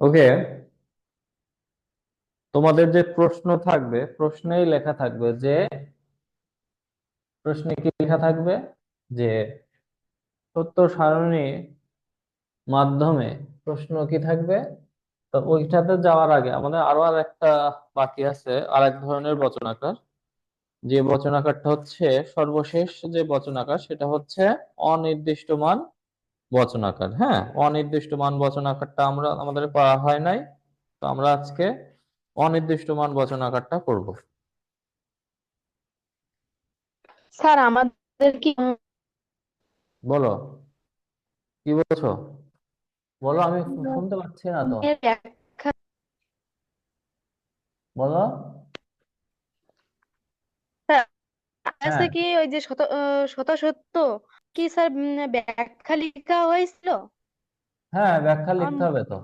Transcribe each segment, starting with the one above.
ওকে তোমাদের যে প্রশ্ন থাকবে, প্রশ্নেই লেখা থাকবে যে, প্রশ্নে কি লেখা থাকবে? যে, সত্য সারণী মাধ্যমে প্রশ্ন কি থাকবে? তো ওইটাতে যাওয়ার আগে আমাদের আরও আর একটা বাকি আছে আর এক ধরনের বচনাকার। যে বচনাকারটা হচ্ছে সর্বশেষ যে বচনাকার, সেটা হচ্ছে অনির্দিষ্টমান বচনাকার হ্যাঁ? অনির্দিষ্টমান বচনাকারটা আমরা আমাদের পড়া হয় নাই। তো আমরা আজকে অনির্দিষ্টমান বচনাকারটা করব। স্যার আমাদের কি বলো। কি বলছো? বলো আমি শুনতে পাচ্ছি না তো। বলো স্যার হ্যাঁ। কি ওই যে শত আহ, শত সত্য কি স্যার উম, ব্যাখ্যা লেখা হয়েছিল? হ্যাঁ ব্যাখ্যা লিখতে হবে তো।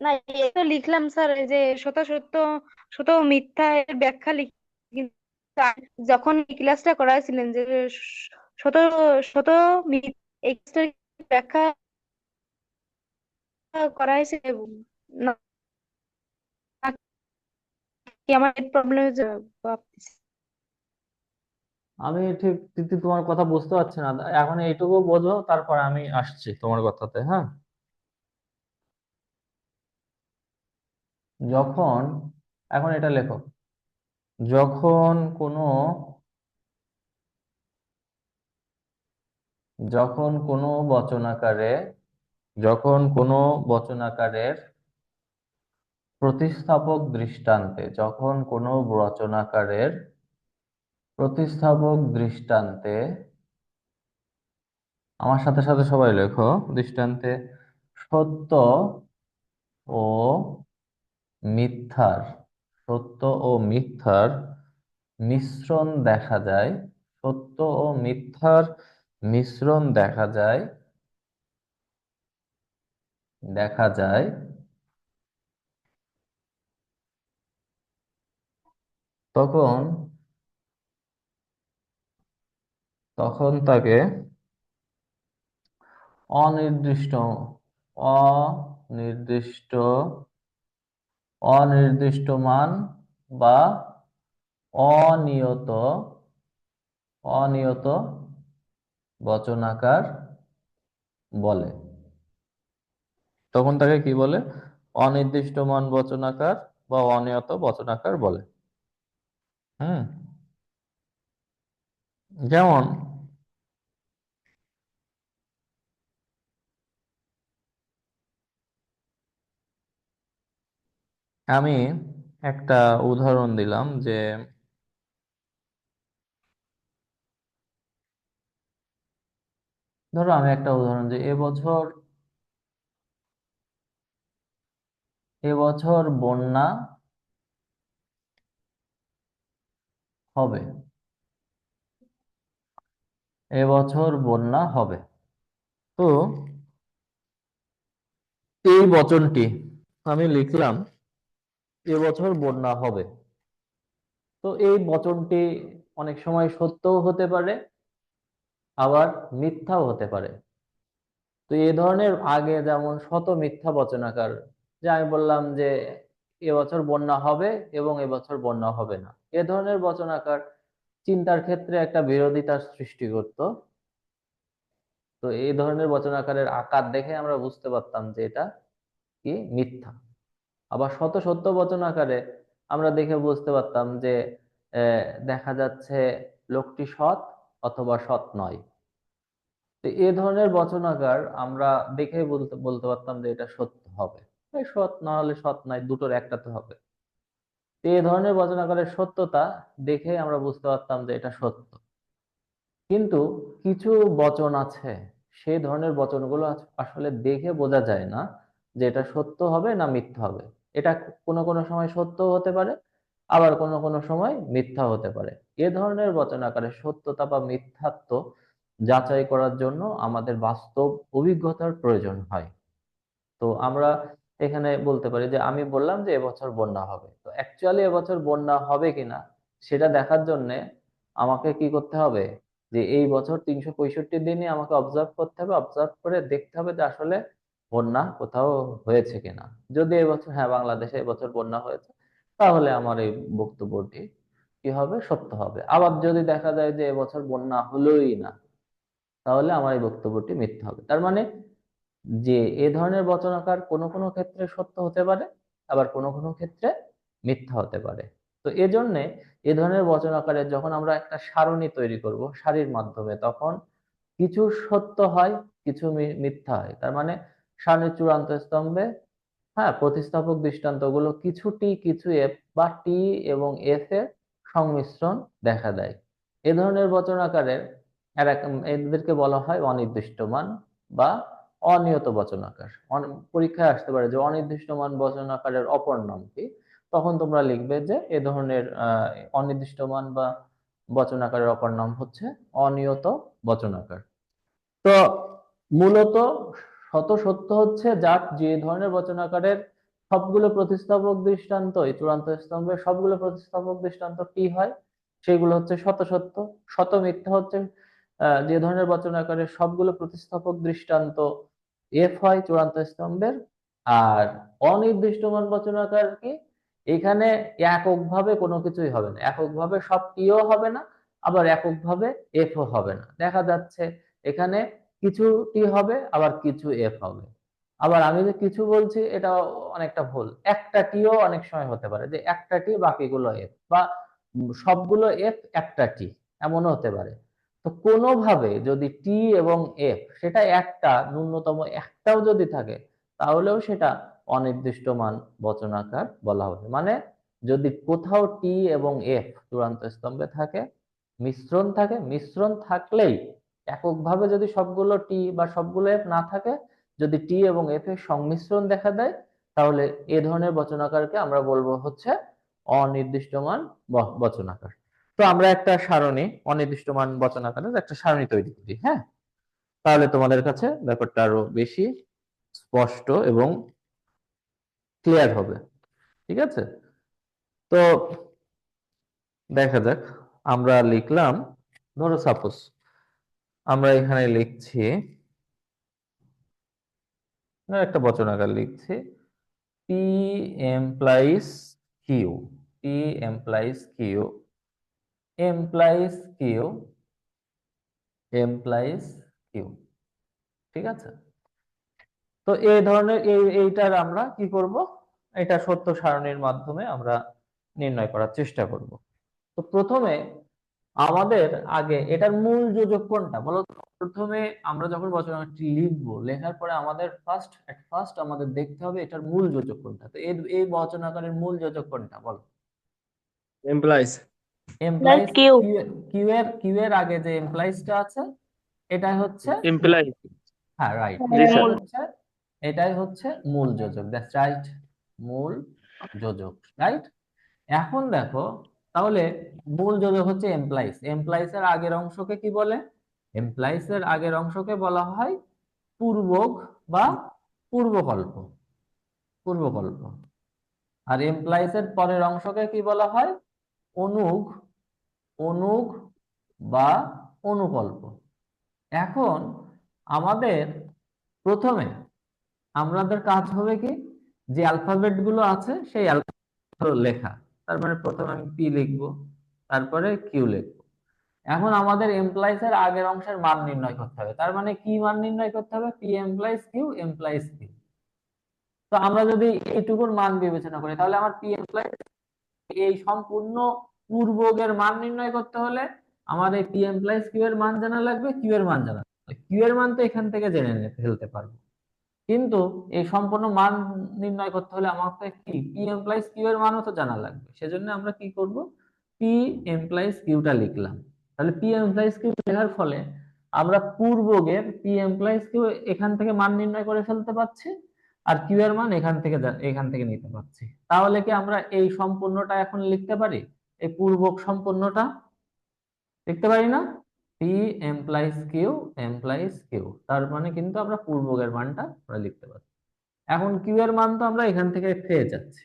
না তো লিখলাম স্যার এই যে শত সত্য শত মিথ্যা এর ব্যাখ্যা লিখ কিন্তু যখন এই ক্লাসটা করাইছিলেন যে শ- শত শত মিথ্যা এই ক্লাসটার ব্যাখ্যা করা হয়েছে না আমি ঠিক তোমার কথা বুঝতে পারছি না। এখন এইটুকু বোঝো, তারপর আমি আসছি তোমার কথাতে হ্যাঁ? যখন, এখন এটা লেখো। যখন কোনো যখন কোনো বচনাকারে, যখন কোনো বচনাকারের প্রতিস্থাপক দৃষ্টান্তে, যখন কোনো রচনাকারের প্রতিস্থাপক দৃষ্টান্তে, আমার সাথে সাথে সবাই লেখো, দৃষ্টান্তে, সত্য ও মিথ্যার, সত্য ও মিথ্যার মিশ্রণ দেখা যায়, সত্য ও মিথ্যার মিশ্রণ দেখা যায় দেখা যায় তখন তখন তাকে অনির্দিষ্ট অনির্দিষ্ট অনির্দিষ্ট মান বা অনিয়ত অনিয়ত বচনাকার বলে। তখন তাকে কি বলে? অনির্দিষ্ট মান বচনাকার বা অনিয়ত বচনাকার বলে। হুম যেমন আমি একটা উদাহরণ দিলাম যে ধরো আমি একটা উদাহরণ যে এবছর এবছর বন্যা হবে। এবছর বন্যা হবে। তো এই বচনটি আমি লিখলাম, এবছর বন্যা হবে। তো এই বচনটি অনেক সময় সত্যও হতে পারে, আবার মিথ্যাও হতে পারে। তো এই ধরনের আগে যেমন শত মিথ্যা বচনাকার, যে আমি বললাম যে এবছর বন্যা হবে এবং এবছর বন্যা হবে না। এ ধরনের বচনাকার চিন্তার ক্ষেত্রে একটা বিরোধিতার সৃষ্টি করত। তো এই ধরনের বচনাকারের আকার দেখে আমরা বুঝতে পারতাম যে এটা কি মিথ্যা। আবার শত সত্য বচনাকারে আমরা দেখে বুঝতে পারতাম যে দেখা যাচ্ছে লোকটি সৎ অথবা সৎ নয়। তো এ ধরনের বচনাকার আমরা দেখে বলতে বলতে পারতাম যে এটা সত্য হবে। সৎ না হলে সৎ নয়, দুটোর একটাতে হবে। তো এই ধরনের বচনাকারের সত্যতা দেখে আমরা বুঝতে পারতাম যে এটা সত্য। কিন্তু কিছু বচন আছে, সেই ধরনের বচনগুলো আসলে দেখে বোঝা যায় না যে এটা সত্য হবে না মিথ্যা হবে। এটা কোনো কোনো সময় সত্য হতে পারে, আবার কোনো কোনো সময় মিথ্যা হতে পারে। এ ধরনের বচনাকারের সত্যতা বা মিথ্যাত্ব যাচাই করার জন্য আমাদের বাস্তব অভিজ্ঞতার প্রয়োজন হয়। তো আমরা এখানে বলতে পারি যে আমি বললাম যে এবছর বন্যা হবে। তো অ্যাকচুয়ালি এবছর বন্যা হবে কিনা সেটা দেখার জন্য আমাকে কি করতে হবে? যে এই বছর তিনশো পঁয়ষট্টি দিনই আমাকে অবজার্ভ করতে হবে অবজার্ভ করে দেখতে হবে যে আসলে বন্যা কোথাও হয়েছে কিনা। যদি এবছর হ্যাঁ বাংলাদেশে এবছর বন্যা হয়েছে, তাহলে আমার এই বক্তব্যটি কি হবে? সত্য হবে। আবার যদি দেখা যায় যে এবছর বন্যা হলোই না, তাহলে আমার এই বক্তব্যটি মিথ্যা হবে। তার মানে যে এ ধরনের বচনাকার কোনো কোনো ক্ষেত্রে সত্য হতে পারে, আবার কোনো কোনো ক্ষেত্রে মিথ্যা হতে পারে। তো এজন্যে এ ধরনের বচনাকারের যখন আমরা একটা সারণী তৈরি করব, সারির মাধ্যমে, তখন কিছু সত্য হয়, কিছু মিথ্যা হয়। তার মানে সারণীর চূড়ান্ত স্তম্ভে হ্যাঁ প্রতিস্থাপক দৃষ্টান্তগুলো কিছু টি কিছু এফ বা টি এবং এফ এর সংমিশ্রণ দেখা দেয়। এ ধরনের বচনাকারের এদেরকে বলা হয় অনির্দিষ্টমান বা অনিয়ত বচনাকার পরীক্ষায় আসতে পারে যে অনির্দিষ্টমান বচনাকারের অপর নাম কি? তখন তোমরা লিখবে যে এ ধরনের অনির্দিষ্টমান বা বচনাকারের অপর নাম হচ্ছে অনিয়ত বচনাকার তো মূলত শত সত্য হচ্ছে যার যে ধরনের বচনাকারের সবগুলো প্রতিস্থাপক দৃষ্টান্ত, এই চূড়ান্ত স্তম্ভে সবগুলো প্রতিস্থাপক দৃষ্টান্ত কি হয়? সেগুলো হচ্ছে শত সত্য। শত মিথ্যা হচ্ছে যে ধরনের বচনাকারের সবগুলো প্রতিস্থাপক দৃষ্টান্ত এফ হয় চূড়ান্ত স্তম্ভের। আর অনির্দিষ্টমান বচনাকার কি? এখানে এককভাবে কোনো কিছুই হবে না। এককভাবে সব টিও হবে না, আবার এককভাবে এফও হবে না। দেখা যাচ্ছে এখানে কিছু টি হবে, আবার কিছু এফ হবে। আবার আমি যে কিছু বলছি এটা অনেকটা ভুল। একটা টিও অনেক সময় হতে পারে যে একটা টি, বাকিগুলো এফ, বা সবগুলো এফ একটা টি, এমনও হতে পারে। তো কোনোভাবে যদি টি এবং এফ সেটা একটা, ন্যূনতম একটাও যদি থাকে, তাহলেও সেটা অনির্দিষ্ট মান বচনাকার বলা হবে। মানে যদি কোথাও টি এবং এফ চূড়ান্ত স্তম্ভে থাকে, মিশ্রণ থাকে, মিশ্রণ থাকলেই এককভাবে যদি সবগুলো টি বা সবগুলো এফ না থাকে, যদি টি এবং এফ এর সংমিশ্রণ দেখা দেয়, তাহলে এ ধরনের বচনাকারকে আমরা বলব হচ্ছে অনির্দিষ্টমান ব- বচনাকার। তো আমরা একটা সারণী, অনির্দিষ্টমান বচনাকারের একটা সারণী তৈরি করি হ্যাঁ? তাহলে তোমাদের কাছে ব্যাপারটা আরও বেশি স্পষ্ট এবং ক্লিয়ার হবে, ঠিক আছে? তো দেখা যাক, আমরা লিখলাম ধরো সাপোজ আমরা এখানে লিখছি একটা বচনাকার লিখছি P implies Q P implies Q implies Q implies Q ঠিক আছে? তো এই ধরনের, এই, এইটার আমরা কি করব? এটা সত্য সারণীর মাধ্যমে আমরা নির্ণয় করার চেষ্টা করব। তো প্রথমে আমাদের আগে, এটার মূল যোজক কোনটা? বলো? প্রথমে আমরা যখন বচনাটি লিখব, লেখার পরে আমাদের ফার্স্ট এট ফার্স্ট আমাদের দেখতে হবে এটার মূল যোজক কোনটা। তো এই এই বচনাকারের মূল যোজক কোনটা? বলো। Implies implies. কিউ এর কিউ এর আগে যে এমপ্লয়িজটা আছে এটাই হচ্ছে এমপ্লয়ি হ্যাঁ রাইট জি, এটাই স্যার। হচ্ছে এটাই হচ্ছে মূল যোজক দ্যাটস রাইট মূল যোজক রাইট এখন দেখো তাহলে মূল যোজক হচ্ছে এমপ্লয়িজ এমপ্লয়িজ এর আগের অংশকে কি বলে? এমপ্লয়িজ এর আগের অংশকে বলা হয় পূর্বক বা পূর্বকল্প পূর্বকল্প। আর এমপ্লয়িজ এর পরের অংশকে কি বলা হয়? অনুগ অনুগ বা অনুকল্প। এখন আমাদের প্রথমে আমাদের কাজ হবে কি? যে অ্যালফাবেটগুলো আছে, সেই অ্যালফাবেট লেখা। তার মানে প্রথমে আমি পি লিখব, তারপরে কিউ লিখব। এখন আমাদের এমপ্লয়িজ এর আগের অংশের মান নির্ণয় করতে হবে। তার মানে কি মান নির্ণয় করতে হবে? P implies Q implies Q তো আমরা যদি এইটুকুর মান বিবেচনা করি, তাহলে আমার পি এমপ্লয়িজ এই সম্পূর্ণ পূর্বকের মান নির্ণয় করতে হলে আমার এই পি এমপ্লয়িজ কিউ এর মান জানা লাগবে কিউ এর মান জানা কিউ এর মান তো এখান থেকে জেনে ফেলতে পারব। কিন্তু এই সম্পূর্ণ মান নির্ণয় করতে হলে আমাকে কি পি এমপ্লয়িজ কিউ এর মানও তো জানা লাগবে। সেজন্য আমরা কি করব? পি এমপ্লয়িজ কিউটা লিখলাম। তাহলে পি এমপ্লয়িজ কিউ লেখার ফলে আমরা পূর্বকের পি এমপ্লয়িজ কিউ এখান থেকে মান নির্ণয় করে ফেলতে পারছি। আর কিউ এর মান এখান থেকে এখান থেকে নিতে পারছি। তাহলে কি আমরা এই সম্পূর্ণটা এখন লিখতে পারি? এই পূর্বক সম্পূর্ণটা লিখতে পারি না? P implies Q implies Q তার মানে কিন্তু আমরা পূর্বকের মানটা আমরা লিখতে পারি এখন কিউ এর মান তো আমরা এখান থেকে পেয়ে যাচ্ছি।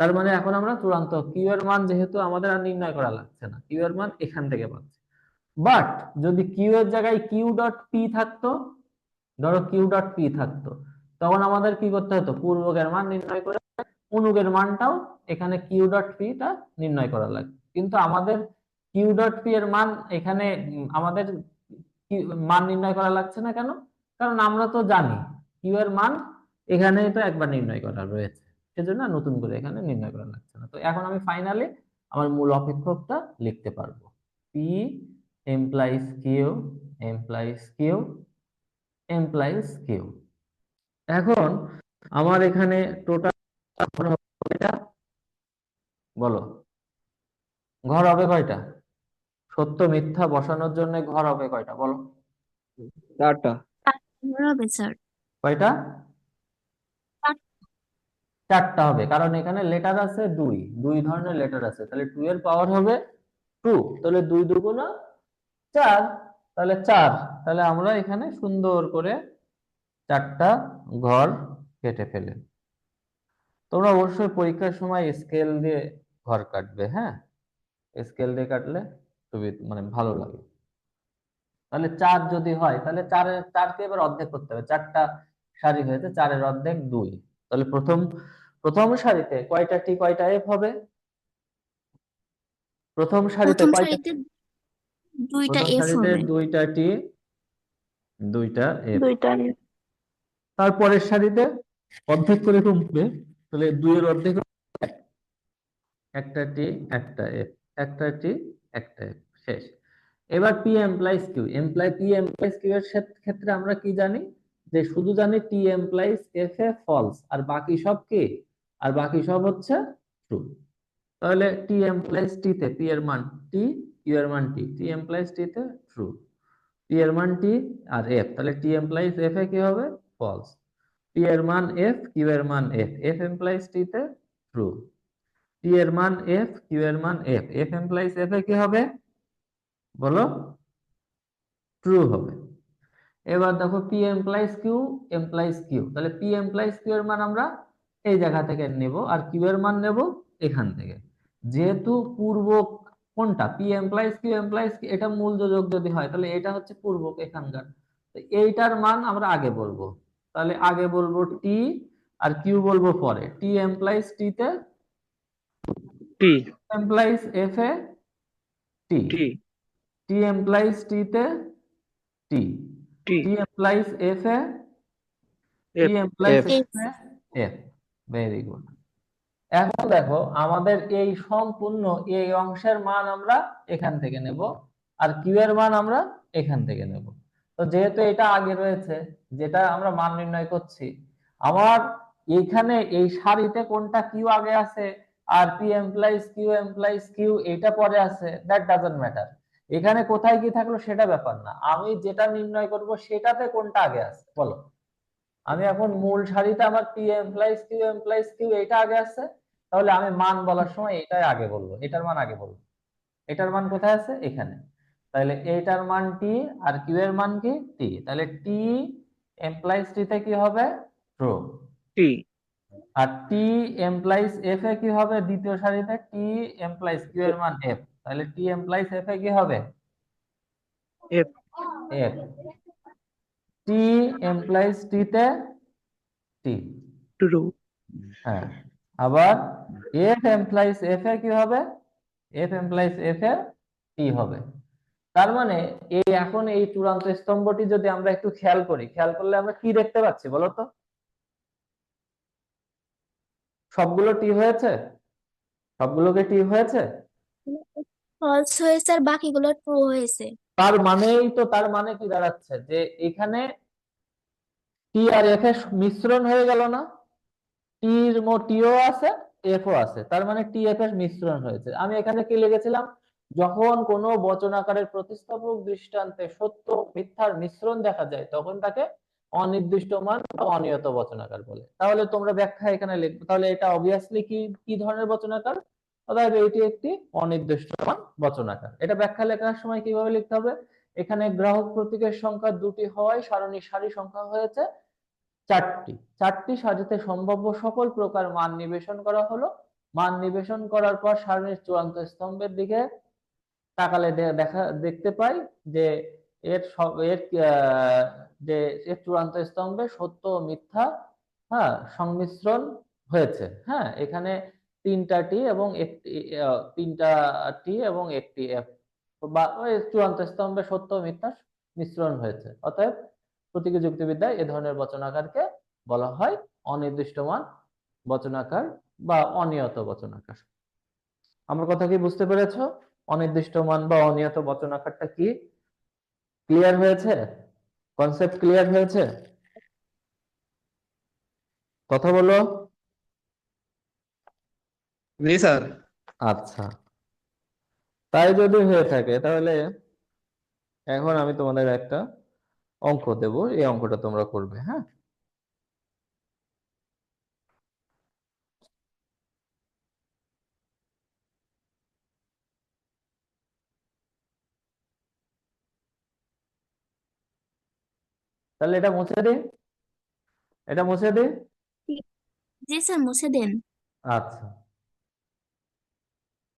তার মানে এখন আমরা চূড়ান্ত কিউ এর মান যেহেতু আমাদের আর নির্ণয় করা লাগছে না কিউ এর মান এখান থেকে পাচ্ছি। বাট যদি কিউ এর জায়গায় কিউ ডট পি থাকতো, ধরো কিউ ডট পি থাকতো তখন আমাদের কি করতে হতো? পূর্বকের মান নির্ণয় করে অনুগের মানটাও এখানে কিউ ডট পি টা নির্ণয় করা লাগবে কিন্তু আমাদের কিউ ডট পি এর মান এখানে আমাদের মান নির্ণয় করা লাগছে না কেন? কারণ আমরা তো জানি কিউ এর মান এখানে তো একবার নির্ণয় করা রয়েছে। সেজন্য নতুন করে এখানে নির্ণয় করা লাগছে না। তো এখন আমি ফাইনালি আমার মূল অপেক্ষকটা লিখতে পারব। P implies Q implies Q implies Q এখন আমার এখানে টোটাল বলো। ঘর হবে কয়টা? সত্য মিথ্যা বসানোর জন্য ঘর হবে কয়টা? বলো। চারটা। হবে স্যার কয়টা? চারটা হবে কারণ এখানে লেটার আছে দুই। দুই ধরনের লেটার আছে। তাহলে টু এর পাওয়ার হবে টু তাহলে দুই দুগুণ চার। তাহলে চার। তাহলে আমরা এখানে সুন্দর করে চারটা ঘর কেটে ফেলে। তোমরা অবশ্যই পরীক্ষার সময় স্কেল দিয়ে ঘর কাটবে হ্যাঁ? স্কেল দিয়ে কাটলে খুবই মানে ভালো লাগে। তাহলে চার যদি হয় তাহলে চারের চারকে এবার অর্ধেক করতে হবে। চারটা সারি হয়েছে চারের অর্ধেক দুই। তাহলে প্রথম প্রথম সারিতে কয়টা টি কয়টা এফ হবে? প্রথম সারিতে কয়টা দুইটা এফ হবে। দুইটা টি দুইটা এফ দুইটা তারপরের সারিতে অর্ধেক করে কমবে তাহলে দুইয়ের অর্ধেক একটা টি, একটা এফ, একটা টি, একটা এফ, শেষ। এবার P implies Q implies P implies Q এর ক্ষেত্রে আমরা কি জানি? যে শুধু জানি টি এমপ্লাইজ এফ এ ফলস, আর বাকি সব কি? আর বাকি সব হচ্ছে ট্রু তাহলে টি এমপ্লাইজ টি তে পি এর মান টি, কিউ এর মান টি টি এমপ্লাইজ টি তে ট্রু টি এর মান টি আর এফ, তাহলে টি এমপ্লাইজ এফ এ কি হবে? ফলস টি এর মান এফ কিউ এর মান এফ এফ এমপ্লাইজ টি তে ট্রু টি এর মান এফ কিউ এর মান এফ এফ এমপ্লাইজ এফ এ কি হবে? বলো? ট্রু হবে। এবার দেখো P implies Q implies Q তাহলে পি এমপ্লাইজ কিউ এর মান আমরা এই জায়গা থেকে নেব আর কিউ এর মান নেব এখান থেকে। যেহেতু পূর্ব কোনটা? পি এমপ্লাইজ কিউ এমপ্লাইজ এটা মূল যোজক যদি হয়, তাহলে এটা হচ্ছে পূর্বক এখানকার। এইটার মান আমরা আগে বলব। তাহলে আগে বলব টি আর কিউ বলব পরে। টি এমপ্লাইজ টি তে টি এমপ্লাইজ এফ এ টি টি এমপ্লাইজ টি তে টি টি এমপ্লাইজ এফ এ T implies F very good এখন দেখো আমাদের এই সম্পূর্ণ এই অংশের মান আমরা এখান থেকে নেব আর কিউ এর মান আমরা এখান থেকে নেব। তো যেহেতু এটা আগে রয়েছে, যেটা আমরা মান নির্ণয় করছি, আমার এইখানে এই সারিতে কোনটা কিউ আগে আছে, আর P implies Q implies Q এটা পরে আছে দ্যাট ডাজন্ট ম্যাটার এখানে কোথায় কি থাকল সেটা ব্যাপার না। আমি যেটা নির্ণয় করব সেটাতে কোনটা আগে আছে, বলো। আমি এখন মূল সারিতে আমার P implies Q implies Q এটা আগে আছে, তাহলে আমি মান বলার সময় এটাই আগে বলব, এটার মান আগে বলব। এটার মান কোথায় আছে? এখানে। তাহলে এটার মান টি আর কিউ এর মান কি? টি তাহলে টি এমপ্লাইজ টি তে কি হবে? ট্রু টি আর টি এমপ্লাইজ এফ এ কি হবে? দ্বিতীয় সারিতে টি এমপ্লাইজ কিউ এর মান এফ তাহলে টি এমপ্লাইজ এফ এ কি হবে? F F T implies T তে টি ট্রু হ্যাঁ। আবার এফ এমপ্লাইজ এফ এ কি হবে? এফ এমপ্লাইজ এফ এ টি হবে। তার মানে এই এখন এই চূড়ান্ত স্তম্ভটি যদি আমরা একটু খেয়াল করি খেয়াল করলে আমরা কি দেখতে পাচ্ছি বলো তো? সবগুলো টি হয়েছে? সবগুলোকে টি হয়েছে? ফলস হয়েছে আর বাকিগুলো ট্রু হয়েছে। তার মানেই তো তার মানে কি দাঁড়াচ্ছে? যে এখানে টি আর এফ এর মিশ্রণ হয়ে গেল না? টির মো টিও আছে এফ ও আছে। তার মানে টি এফ এর মিশ্রণ হয়েছে। আমি এখানে কি লিখেছিলাম? যখন কোনো বচনাকারের প্রতিস্থাপক দৃষ্টান্তে সত্য মিথ্যার মিশ্রণ দেখা যায়, তখন তাকে অনির্দিষ্ট মান বা অনিয়ত বচনাকার বলে। তাহলে তোমরা ব্যাখ্যা এখানে লিখবে। তাহলে এটা অবভিয়াসলি কি কি ধরনের বচনাকার? অতএব এটি একটি অনির্দিষ্ট মান বচনাকার। এটা ব্যাখ্যা লেখার সময় কীভাবে লিখতে হবে? এখানে গ্রাহক প্রতীকের সংখ্যা দুটি হওয়ায় সারণী সারি সংখ্যা হয়েছে চারটি। চারটি সারিতে সম্ভাব্য সকল প্রকার মান নিবেশন করা হলো। মান নিবেশন করার পর সারণীর চূড়ান্ত স্তম্ভের দিকে তাকালে দেখা, দেখতে পাই যে এর এর যে এর চূড়ান্ত স্তম্ভে সত্য ও মিথ্যা হ্যাঁ সংমিশ্রণ হয়েছে। হ্যাঁ এখানে তিনটা টি এবং একটি তিনটা টি এবং একটি এফ, বা চূড়ান্ত স্তম্ভে সত্য ও মিথ্যা মিশ্রণ হয়েছে। অতএব প্রতীকী যুক্তিবিদ্যায় এ ধরনের বচনাকারকে বলা হয় অনির্দিষ্টমান বচনাকার বা অনিয়ত বচনাকার। আমার কথা কি বুঝতে পেরেছ? অনির্দিষ্টমান বা অনিয়ত বচনাকারটা কি? ক্লিয়ার হয়েছে? কনসেপ্ট ক্লিয়ার হয়েছে? কথা বলো। জি স্যার। আচ্ছা। তাই যদি হয়ে থাকে তাহলে এখন আমি তোমাদের একটা অঙ্ক দেব। এই অঙ্কটা তোমরা করবে হ্যাঁ? তাহলে এটা মুছে দে। এটা মুছে দে। জি স্যার মুছে দেন। আচ্ছা।